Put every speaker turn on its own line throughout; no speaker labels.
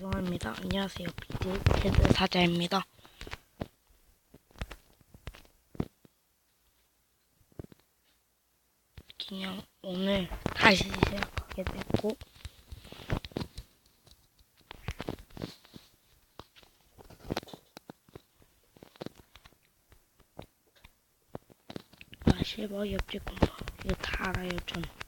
죄송합니다. 안녕하세요. BJ 캐드 사자입니다. 그냥 오늘 다시 시작하게 됐고 아 실버 옆집 공부 이거 다 알아요 전.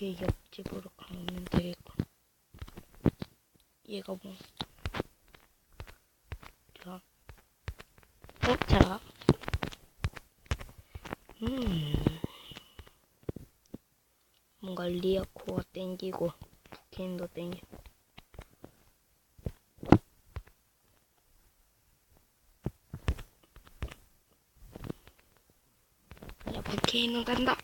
걔 옆집으로 가면 되겠고 얘가 뭐 자, 어, 자, 음, 뭔가 리아코가 땡기고 부케인도 땡기고 야, 부케인은 간다.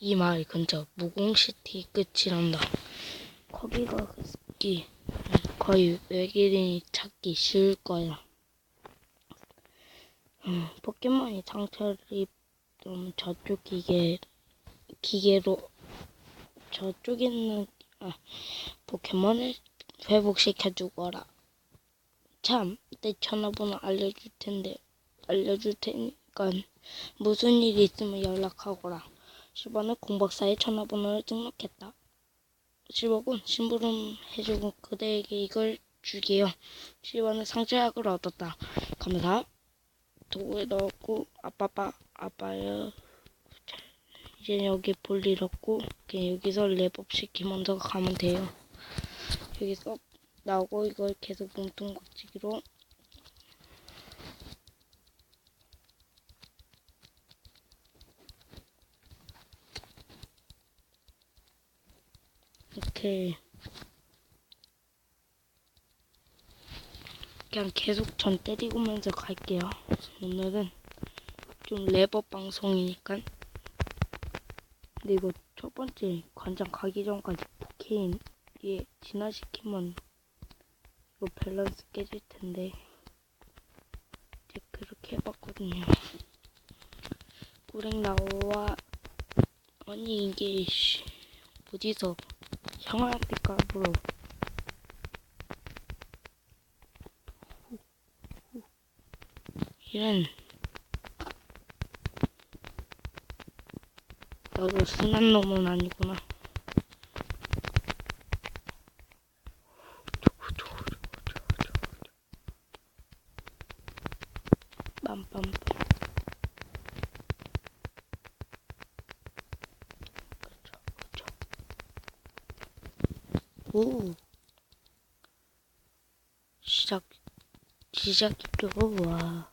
이 마을 근처 무공시티 끝이란다. 거기가 그 거의 외계인이 찾기 쉬울 거야. 음, 포켓몬이 상처를 입던 저쪽 기계 기계로 저쪽에 있는 아, 포켓몬을 회복시켜 주거라. 참, 내 전화번호 알려줄 텐데 알려줄 테니까 무슨 일이 있으면 연락하거라. 실버는 공박사의 전화번호를 등록했다. 실버군 심부름 해주고 그대에게 이걸 주게요. 실버는 상처약을 얻었다. 감사. 도구에 넣었고 아빠빠 아빠요. 자, 이제 여기 볼 일 없고 그냥 여기서 랩업 시키면서 가면 돼요. 여기서 나오고 이걸 계속 몸통박치기로 이렇게 그냥 계속 전 때리고면서 갈게요. 오늘은 좀 랩업 방송이니까. 근데 이거 첫 번째 관장 가기 전까지 포케인 예 진화시키면 이거 밸런스 깨질 텐데 이제 그렇게 해봤거든요. 꾸랭 나와 아니 이게 씨 어디서 형아한테 까불어. 이런 너도 순한 놈은 아니구나. 오. 시작, 시작이죠, 와.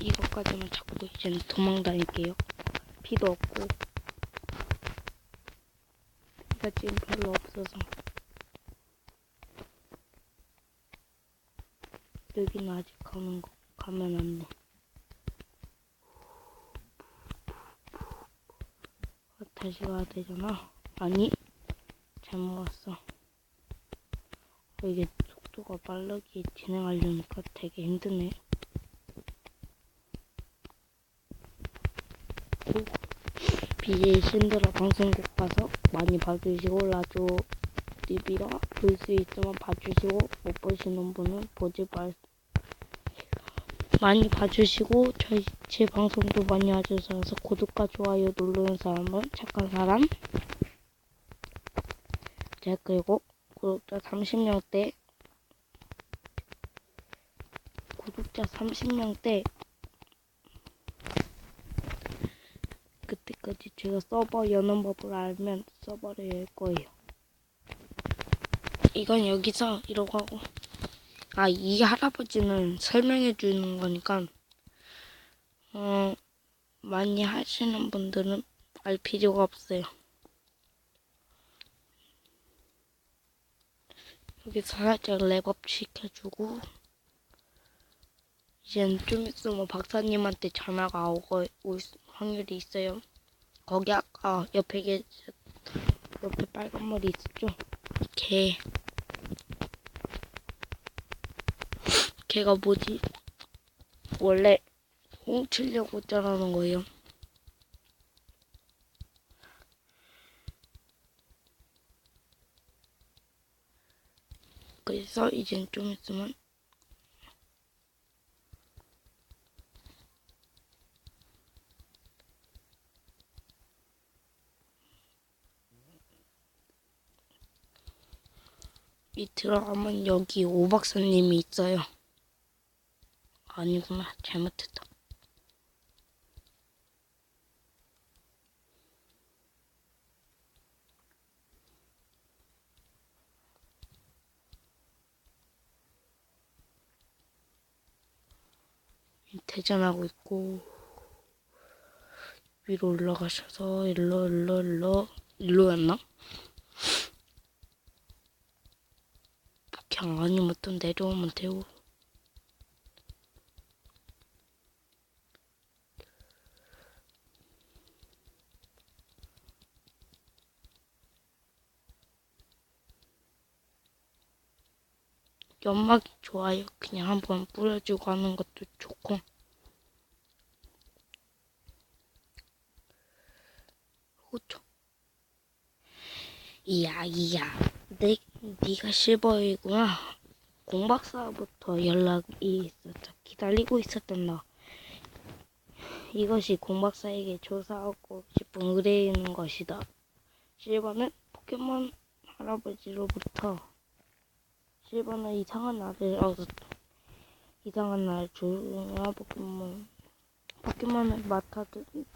이것까지만 잡고 이제는 도망 다닐게요. 피도 없고. 피가 지금 별로 없어서. 여기는 아직 가는 거, 가면 안 돼. 아, 다시 가야 되잖아. 아니, 잘못 왔어. 어, 이게 속도가 빠르게 진행하려니까 되게 힘드네. BJ 신드라 방송국 가서 많이 봐주시고 라디오 리뷰라 볼 수 있으면 봐주시고 못 보시는 분은 보지 말 많이 봐주시고 저희 제 방송도 많이 와주셔서 구독과 좋아요 누르는 사람은 착한 사람 제 그리고 구독자 30명대 구독자 30명대 그때까지 제가 서버 여는 법을 알면 서버를 열 거예요. 이건 여기서 이러고 하고 아 이 할아버지는 설명해 주는 거니까 어 많이 하시는 분들은 알 필요가 없어요. 여기서 살짝 랩업 시켜주고 이젠 좀 있으면 박사님한테 전화가 오고 올 수- 확률이 있어요. 거기 아까 옆에 계 옆에 빨간 머리 있었죠? 걔 걔가 뭐지? 원래 훔치려고 자라는 거예요. 그래서 이젠 좀 있으면 이 들어가면 여기 오 박사님이 있어요. 아니구나 잘못했다. 대전하고 있고 위로 올라가셔서 일로 일로 일로 일로였나? 그냥 아니면 또 내려오면 돼요. 연막이 좋아요. 그냥 한번 뿌려주고 하는 것도 좋고. 그렇죠. 이야 이야. 내 네가 실버이구나. 공박사부터 연락이 있었다. 기다리고 있었던 너 이것이 공박사에게 조사하고 싶은 의뢰인 것이다. 실버는 포켓몬 할아버지로부터 실버는 이상한 날을 얻었다. 이상한 날 중요한 포켓몬 포켓몬을 맡아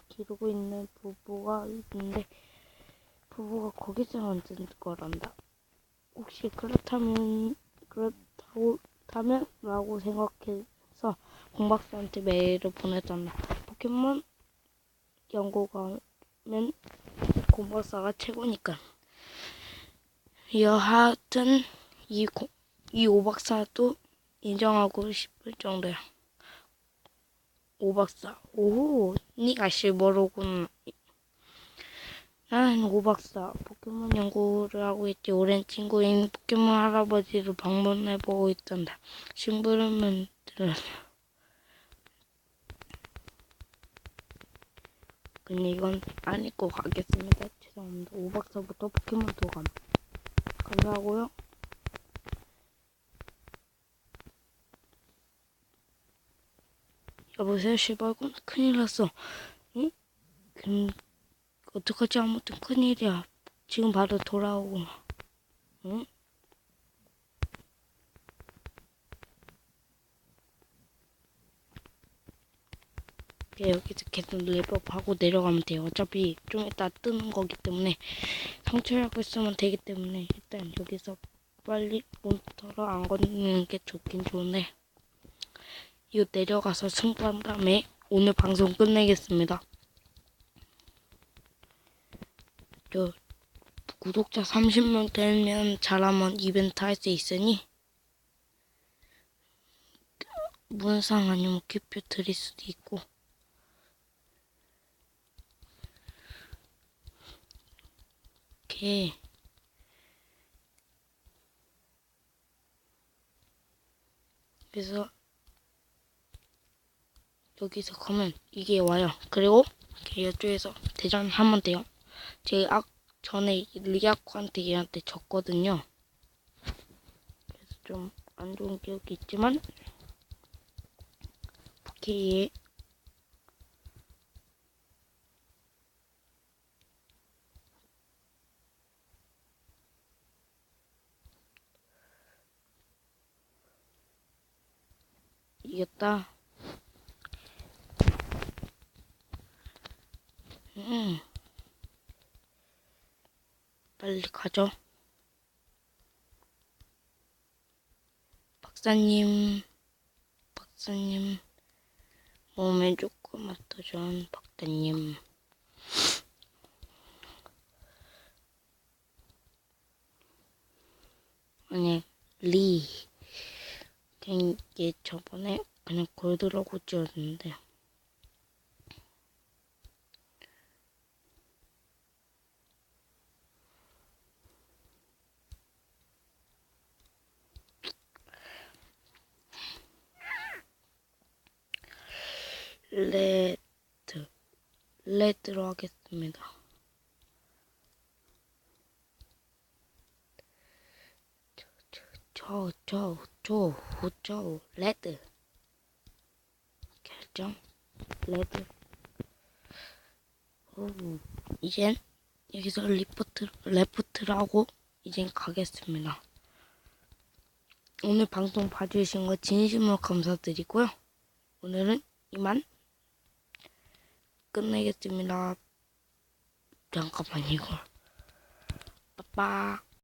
기르고 있는 부부가 있는데 부부가 거기서 만든 거란다. 혹시 그렇다면 그렇다고 다면라고 생각해서 공박사한테 메일을 보냈단다. 포켓몬 연구가면 공박사가 최고니까. 여하튼 이, 고, 이 오박사도 인정하고 싶을 정도야. 오박사. 오, 니가 실버로군. 나는 오박사 포켓몬 연구를 하고 있지 오랜 친구인 포켓몬 할아버지를 방문해보고 있단다. 심부름은 들었어. 근데 이건 안 읽고 가겠습니다. 죄송합니다. 오박사부터 포켓몬 도감. 감사하고요. 여보세요, 시발군? 큰일 났어. 응? 그, 어떡하지? 아무튼 큰일이야. 지금 바로 돌아오고. 응? 예, 여기서 계속 랩업하고 내려가면 돼요. 어차피 좀 이따 뜨는 거기 때문에 상처약을 쓰면 되기 때문에 일단 여기서 빨리 몬스터를 안 건드는 게 좋긴 좋은데 이거 내려가서 승부한 다음에 오늘 방송 끝내겠습니다. 저 구독자 30명 되면 잘하면 이벤트 할 수 있으니 문상 아니면 기표 드릴 수도 있고 이렇게 그래서 여기서 가면 이게 와요. 그리고 이쪽에서 대전 하면 돼요. 제가 전에 리아코한테 얘한테 졌거든요. 그래서 좀 안 좋은 기억이 있지만 오케이 이겼다. 음. 빨리 가죠. 박사님, 박사님, 몸에 조금 어떠전 박사님. 아니, 리. 이게 저번에 그냥 골드라고 지었는데. 레드. 레드로 하겠습니다. 저, 저, 저, 저, 레드. 결정, 레드. 오, 이젠 여기서 리포트, 레포트라고 이젠 가겠습니다. 오늘 방송 봐주신 거 진심으로 감사드리고요. 오늘은 이만 끝내겠습니다. 잠깐만 이걸. 빠빠.